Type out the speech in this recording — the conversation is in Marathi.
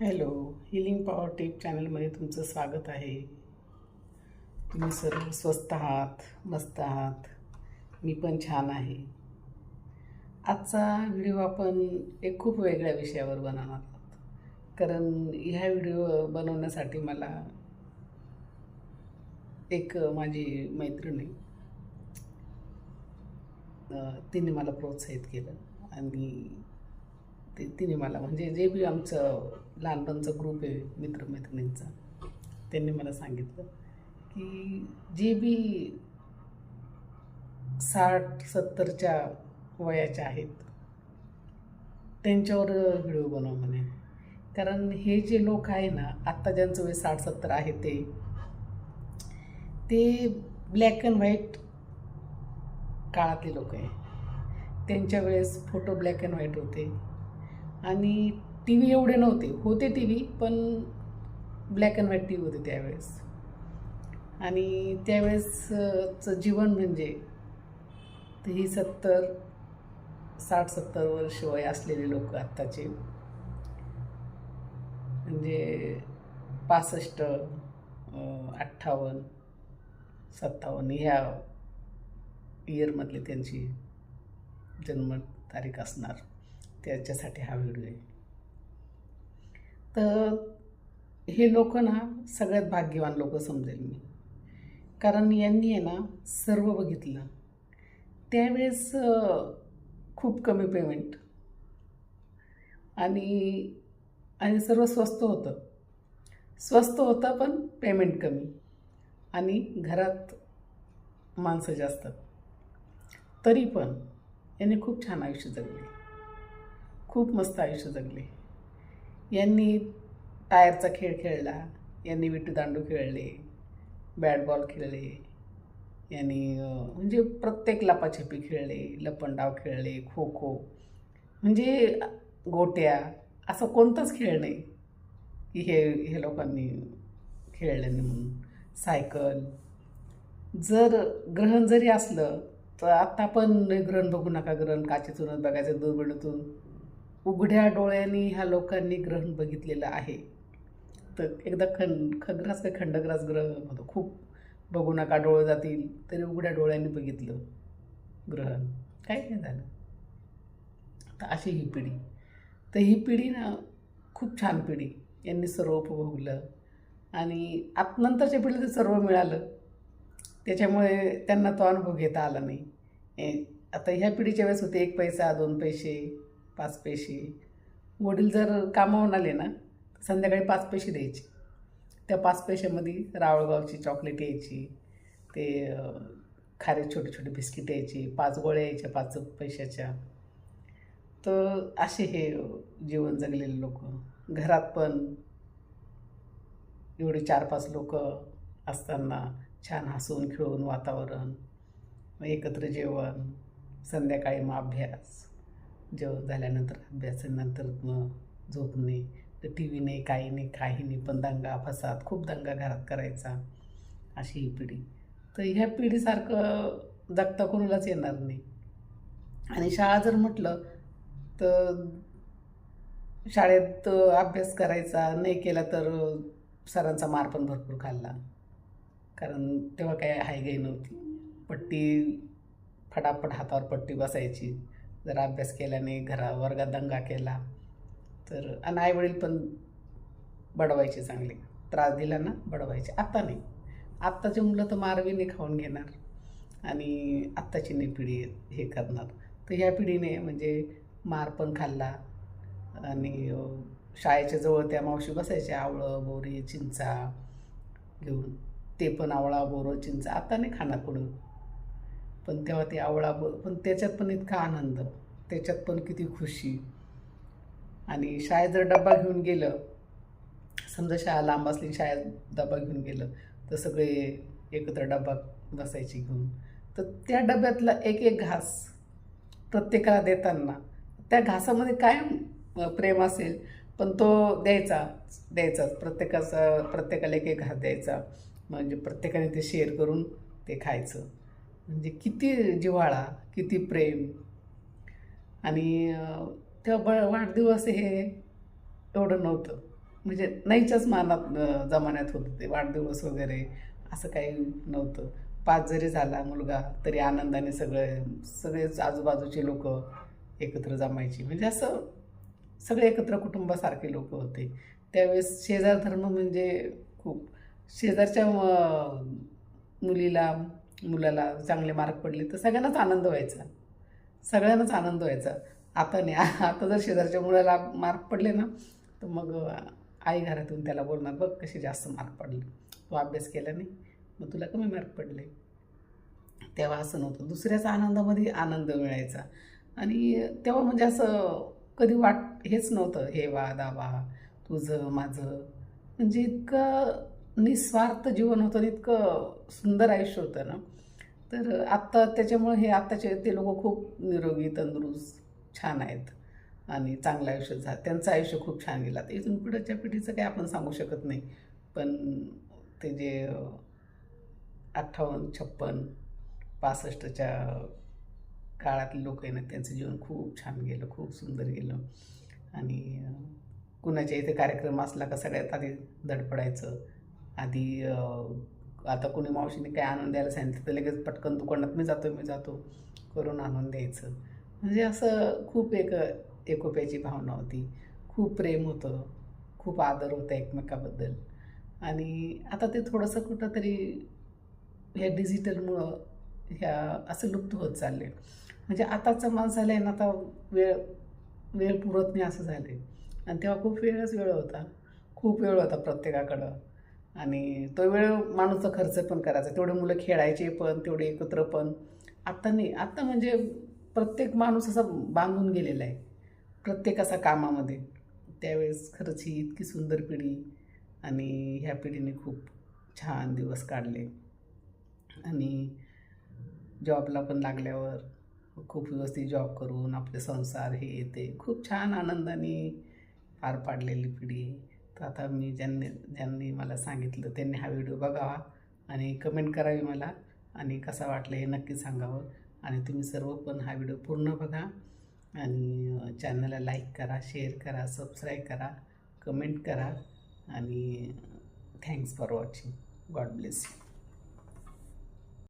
हॅलो हिलिंग पॉवर टेप चॅनलमध्ये तुमचं स्वागत आहे. तुम्ही सर्व स्वस्त आहात मस्त आहात. मी पण छान आहे. आजचा व्हिडिओ आपण एक खूप वेगळ्या विषयावर बनवणार आहोत. कारण ह्या व्हिडिओ बनवण्यासाठी मला एक माझी मैत्रिणी तिने मला प्रोत्साहित केलं आणि ते तिने मला म्हणजे जे बी आमचं लहानपणचं ग्रुप आहे मित्रमैत्रिणींचा त्यांनी मला सांगितलं की जे बी साठ सत्तरच्या वयाच्या आहेत त्यांच्यावर व्हिडिओ बनव म्हणे. कारण हे जे लोक आहे ना आत्ता ज्यांचं वय साठ सत्तर आहे ते ते ब्लॅक अँड व्हाईट काळातले लोक आहे. त्यांच्या वेळेस फोटो ब्लॅक अँड व्हाईट होते. आणि टी व्ही एवढे नव्हते. होते टी व्ही पण black and white T V होते त्यावेळेस. आणि त्यावेळेसचं जीवन म्हणजे तर ही सत्तर साठ सत्तर वर्ष वय असलेले लोक आत्ताचे. म्हणजे पासष्ट अठ्ठावन्न सत्तावन्न ह्या इयरमधली त्यांची जन्मतारीख असणार. त्याच्यासाठी हा व्हिडिओ आहे. तर हे लोक ना सगळ्यात भाग्यवान लोक समजेल मी. कारण यांनी आहे ना सर्व बघितलं. त्यावेळेस खूप कमी पेमेंट आणि आणि सर्व स्वस्त होतं. स्वस्त होतं पण पेमेंट कमी. आणि घरात माणसं जास्त. तरी पण यांनी खूप छान आयुष्य जगले. खूप मस्त आयुष्य जगले. यांनी टायरचा खेळ खेळला यांनी विट्टू दांडू खेळले बॅट बॉल खेळले यांनी म्हणजे प्रत्येक लपाछपी खेळले लपंडाव खेळले खो खो म्हणजे गोट्या असं कोणतंच खेळ नाही. की हे हे लोकांनी खेळल्याने म्हणून. सायकल. जर ग्रहण जरी असलं तर आत्ता पण ग्रहण बघू नका ग्रहण काचेतूनच बघायचं दुर्बिणीतून. उघड्या डोळ्यांनी ह्या लोकांनी ग्रहण बघितलेलं आहे. तर एकदा खंड खग्रास काय खंडग्रास ग्रह होतं. खूप बघू नका डोळे जातील तरी उघड्या डोळ्यांनी बघितलं ग्रहण. काही नाही झालं. तर अशी ही पिढी. तर ही पिढी ना खूप छान पिढी. यांनी सर्व उपभोगलं आणि आत नंतरच्या पिढीला ते सर्व मिळालं. त्याच्यामुळे त्यांना तो अनुभव घेता आला नाही. ए- आता ह्या पिढीच्या वेळेस होते एक पैसा दोन पैसे. पाच पैसे. वडील जर कामावून आले ना संध्याकाळी पाच पैसे द्यायचे. त्या पाच पैशामध्ये रावळगावची चॉकलेट यायची ते खारे छोटे छोटे बिस्किट यायची पाच गोळ्या यायच्या पाच पैशाच्या. तर असे हे जीवन जगलेले लोक. घरात पण एवढे चार पाच लोक असताना छान हसून खेळून वातावरण एकत्र जेवण संध्याकाळी मग अभ्यास. जेव्हा झाल्यानंतर अभ्यासानंतर मग झोपणे तर टी व्ही नाही काही नाही काही नाही पण दंगा फसाद खूप दंगा घरात करायचा अशी ही पिढी. तर ह्या पिढीसारखं जगता कोणालाच येणार नाही. आणि शाळा जर म्हटलं तर शाळेत अभ्यास करायचा नाही केला तर सरांचा मार पण भरपूर खाल्ला. कारण तेव्हा काय हायगाई नव्हती. पट्टी फटाफट हातावर पट्टी बसायची. जर अभ्यास केल्याने घरा वर्गात दंगा केला तर आणि आईवडील पण बडवायचे चांगले. त्रास दिला ना बडवायचे. आत्ता नाही. आत्ताची मुलं तर मारवीने खाऊन घेणार आणि आत्ताची नाही पिढी हे करणार. तर ह्या पिढीने म्हणजे मार पण खाल्ला आणि शाळेच्या जवळ त्या मावशी बसायच्या आवळं बोरी चिंचा घेऊन. ते पण आवळा बोरं चिंचा आता नाही खाणार कोणी पण तेव्हा ते आवळा बोर पण त्याच्यात पण इतका आनंद त्याच्यात पण किती खुशी. आणि शाळेत जर डब्बा घेऊन गेलं समजा शाळा लांब असली शाळेत डब्बा घेऊन गेलं तर सगळे एकत्र डब्बा बसायचे घेऊन. तर त्या डब्यातला एक एक घास प्रत्येकाला देताना त्या घासामध्ये काय प्रेम असेल पण तो द्यायचा द्यायचाच प्रत्येकाचा प्रत्येकाला एक एक घास द्यायचा. म्हणजे प्रत्येकाने ते शेअर करून ते खायचं. म्हणजे किती जिव्हाळा किती प्रेम. आणि त्या तेव्हा ब वाढदिवस हे एवढं नव्हतं. म्हणजे नाहीच्याच मानात जमान्यात होतं ते वाढदिवस वगैरे असं काही नव्हतं. पाच जरी झाला मुलगा तरी आनंदाने सगळे सगळेच आजूबाजूचे लोक एकत्र जमायची. म्हणजे असं सगळे एकत्र कुटुंबासारखे लोक होते. त्यावेळेस शेजार धर्म म्हणजे खूप. शेजारच्या मुलीला मुलाला चांगले मार्क पडले तर सगळ्यांनाच आनंद व्हायचा. सगळ्यांनाच आनंद व्हायचा. आता नाही. आता जर शेजारच्या मुलाला मार्क पडले ना तर मग आई घरातून त्याला बोलणार बघ कसे जास्त मार्क पडले. तू अभ्यास केला नाही मग तुला कमी मार्क पडले. तेव्हा असं नव्हतं. दुसऱ्याचा आनंदामध्ये आनंद मिळायचा. आणि तेव्हा म्हणजे असं कधी वाट हेच नव्हतं. हे वा दावा तुझं माझं. म्हणजे इतकं निस्वार्थ जीवन होतं इतकं सुंदर आयुष्य होतं ना. तर आत्ता त्याच्यामुळे हे आत्ताचे ते लोक खूप निरोगी तंदुरुस्त छान आहेत आणि चांगलं आयुष्य झालं त्यांचं आयुष्य खूप छान गेलं. आता इथून पुढच्या पिढीचं काही आपण सांगू शकत नाही. पण ते जे अठ्ठावन्न छप्पन पासष्टच्या काळातले लोक आहे ना त्यांचं जीवन खूप छान गेलं खूप सुंदर गेलं. आणि कुणाच्या इथे कार्यक्रम असला का सगळ्यात आधी धडपडायचं. आधी आता कोणी मावशीने काय आणून द्यायला सांगितलं तर लगेच पटकन दुकानात मी जातो मी जातो. करून आणून द्यायचं. म्हणजे असं खूप एक एकोप्याची भावना होती. खूप प्रेम होतं. खूप आदर होता एकमेकाबद्दल. आणि आता ते थोडंसं कुठंतरी ह्या डिजिटलमुळं ह्या असं लुप्त होत चालले म्हणजे आताचं माणसाला आहे ना आता वेळ वेळ पुरत नाही असं झालं आहे आणि तेव्हा खूप वेळच वेळ होता. खूप वेळ होता प्रत्येकाकडं. आणि तो वेळ माणूसचा खर्च पण करायचा. तेवढे मुलं खेळायचे पण तेवढे एकत्र पण. आत्ता नाही. आत्ता म्हणजे प्रत्येक माणूस असा बांधून गेलेला आहे. प्रत्येक असा कामामध्ये. त्यावेळेस खरंच ही इतकी सुंदर पिढी आणि ह्या पिढीने खूप छान दिवस काढले. आणि जॉबला पण लागल्यावर खूप व्यवस्थित जॉब करून आपले संसार हे ते खूप छान आनंदाने पार पाडलेली पिढी. आहे तर आता मी ज्यांनी ज्यांनी मला सांगितलं त्यांनी हा व्हिडिओ बघावा आणि कमेंट करावी मला आणि कसा वाटला हे नक्की सांगावं. आणि तुम्ही सर्व पण हा व्हिडिओ पूर्ण बघा आणि चॅनलला लाईक करा शेअर करा सबस्क्राईब करा कमेंट करा आणि thanks for watching God bless you